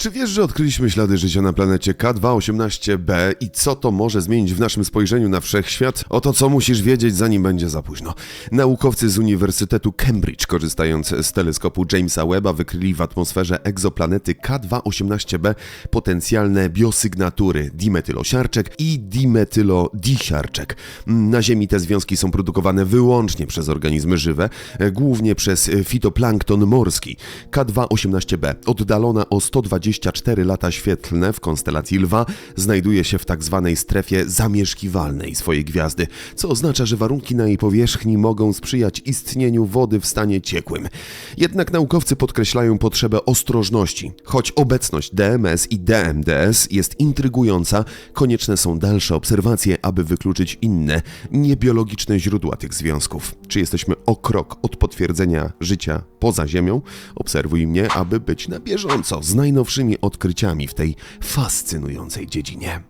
Czy wiesz, że odkryliśmy ślady życia na planecie K218b i co to może zmienić w naszym spojrzeniu na wszechświat? Oto co musisz wiedzieć, zanim będzie za późno. Naukowcy z Uniwersytetu Cambridge, korzystając z teleskopu Jamesa Webba, wykryli w atmosferze egzoplanety K218b potencjalne biosygnatury dimetylosiarczek i dimetylodisiarczek. Na Ziemi te związki są produkowane wyłącznie przez organizmy żywe, głównie przez fitoplankton morski. K218b, oddalona o 124 lata świetlne w konstelacji Lwa, znajduje się w tak zwanej strefie zamieszkiwalnej swojej gwiazdy, co oznacza, że warunki na jej powierzchni mogą sprzyjać istnieniu wody w stanie ciekłym. Jednak naukowcy podkreślają potrzebę ostrożności. Choć obecność DMS i DMDS jest intrygująca, konieczne są dalsze obserwacje, aby wykluczyć inne, niebiologiczne źródła tych związków. Czy jesteśmy o krok od potwierdzenia życia poza Ziemią? Obserwuj mnie, aby być na bieżąco z najnowszymi odkryciami w tej fascynującej dziedzinie.